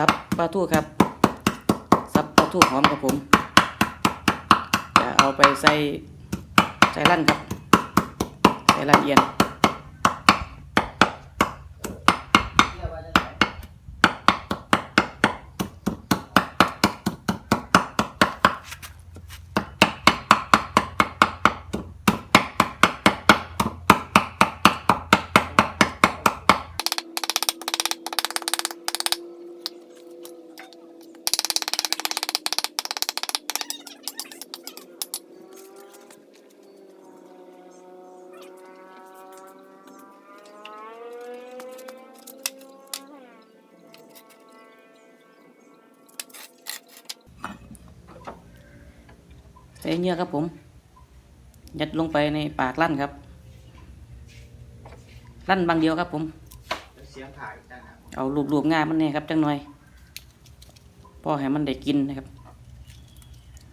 ซับปลาทูครับซับปลาทูหอมครับผมจะเอาไปใส่ใส่ลั่นครับใส่ลั่นเอียน เนื้อครับผม ยัดลงไปในปากลั่นครับ ลั่นบางเดียวครับผมเสียงถ่ายต่างหากเอารูปๆงามันเนี่ยครับจังหน่อยพอให้มันได้กินนะครับ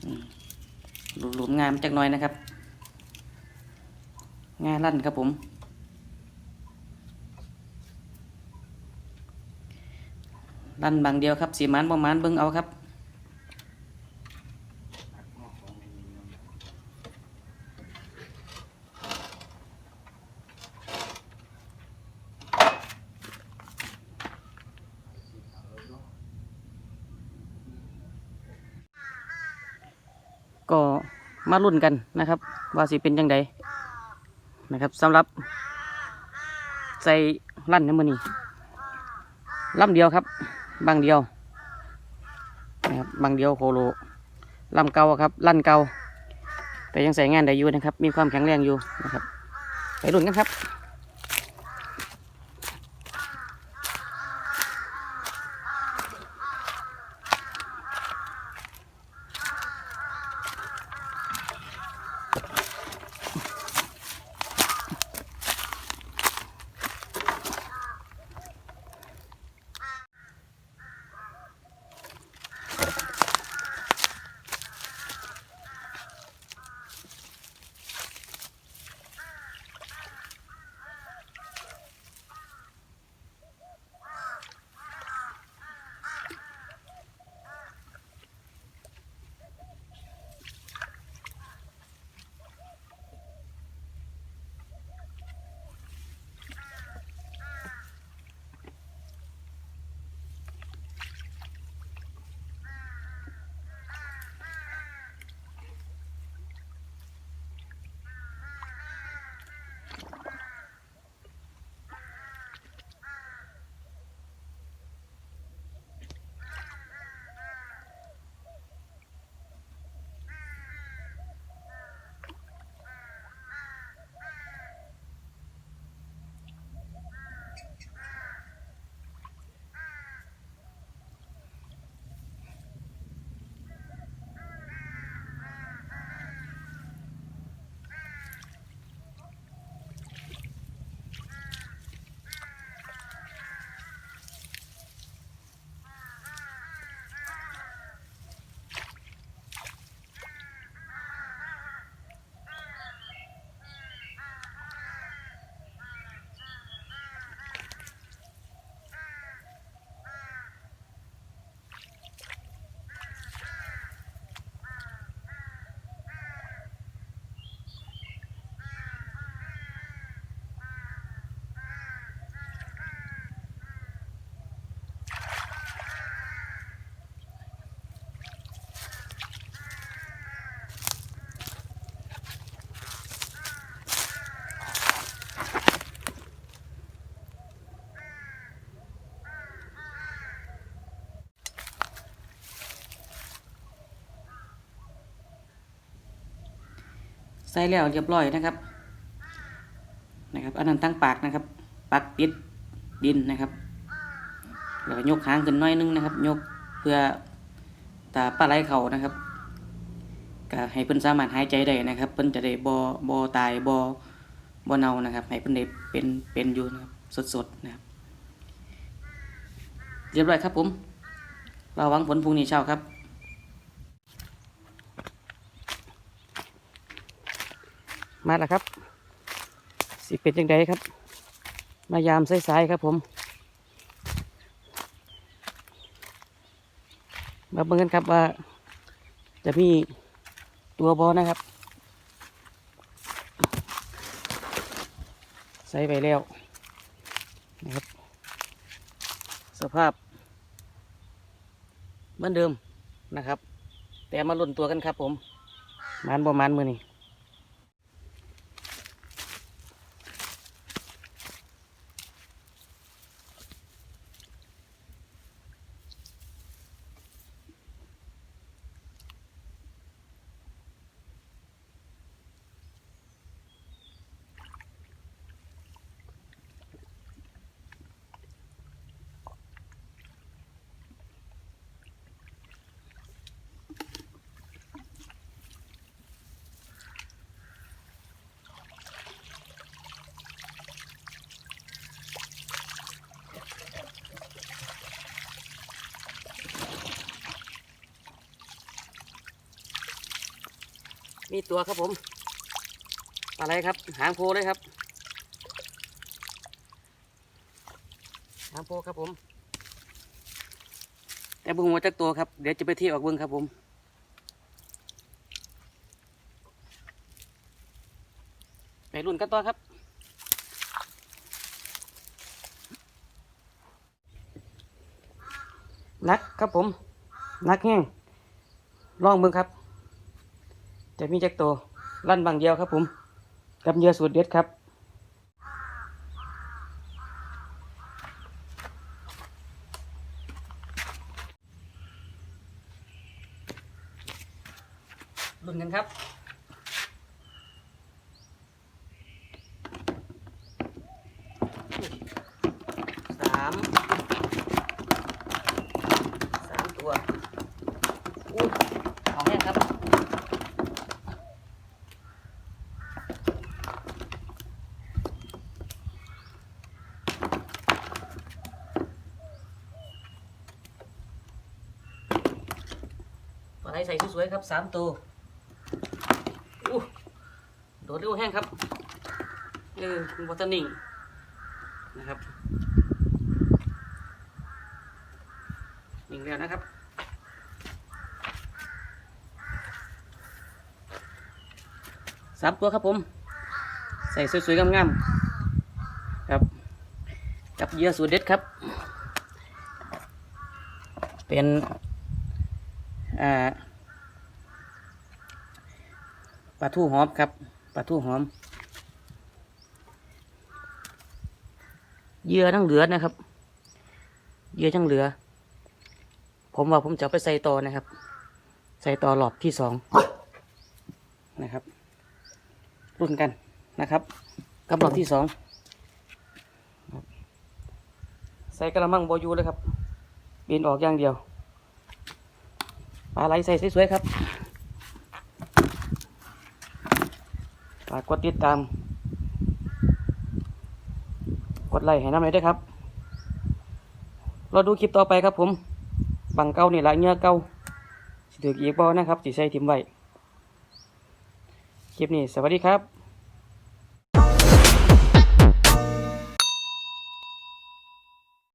อืมรูปๆงามันจังหน่อยนะครับ งาลั่นครับผม ลั่นบางเดียวครับสีมันประมาณเบิ้งเอาครับ ก็มารุ่นกันนะครับ ว่าสิเป็นยังไงนะครับสำหรับใส่ลั่นในมือนี้ลำเดียวครับ บางเดียวนะครับบางเดียวโคโลลำเก่าครับ ลั่นเก่าแต่ยังใส่งานได้อยู่นะครับ มีความแข็งแรงอยู่นะครับ ไปรุ่นกันครับ ส่แล้วเรียบร้อยนะครับนะครับ อันนั้นตั้งปากนะครับปากปิดดินนะครับแล้วก็ยกหางขึ้นน้อยนึงนะครับ ยกเพื่อตาปลาไหลเขานะครับก็ให้เพิ่นสามารถหายใจได้นะครับ เพิ่นจะได้บ่บ่ตายบ่บ่เน่านะครับ ให้เพิ่นได้เป็นเป็นอยู่นะครับสดๆนะครับ เรียบร้อยครับผมเราหวังผลพรุ่งนี้เช้าครับ มาแล้วครับ สิเป็นยังไงครับ มายามสายๆครับผม มาเบิ่งกันครับว่า จะมีตัวบอนะครับ ใส่ไปแล้วนะครับ สภาพ เหมือนเดิมนะครับ แต่มาลุ่นตัวกันครับผม มันบ่มันมือนี่ มีตัวครับผมอะไรครับ หางโพเลยครับ หางโพครับผม แต่บุ้งหัวจักตัวครับ เดี๋ยวจะไปเที่ยวออกเบิ้งครับผมไปรุ่นกันต่อครับนักครับผมนักแห้งลองเบิ้งครับ จะมีจักตัวลั่นบางเดียวครับผมกับเยื่อสูตรเด็ดครับลุ้นกันครับ สาม สามตัวอู้เอาแน่ครับ ปลาไหล ใส่สวยๆครับสามตัวอู้โดดเร็วแห้งครับเออคุณวัตนิ่งนะครับนิ่งแล้วนะครับสามตัวครับผม ใส่สวยๆงามๆครับ กับเยื่อสูตรเด็ดครับ เป็น อ่า ลาทูหอมครับปลาทูหอมเยื่อทั้งเหลือนะครับเยื่อทั้งเหลือ ผมว่าผมจะไปใส่ต่อนะครับ ใส่ต่อหลอบที่สองนะครับ รุ่นกันนะครับกับหลอบที่สองใส่กระมังโบอยูเลยครับเบียนออกอย่างเดียวปลาไหลใส่สวยๆครับ ฝากกดติดตาม กดไลค์ให้น้ำหน่อยด้วยครับ เราดูคลิปต่อไปครับผมบังเก้านี่ละเนื้อเก้าสิถืออีกบอนะครับสีใส่ทิมไว้ คลิปนี้ สวัสดีครับ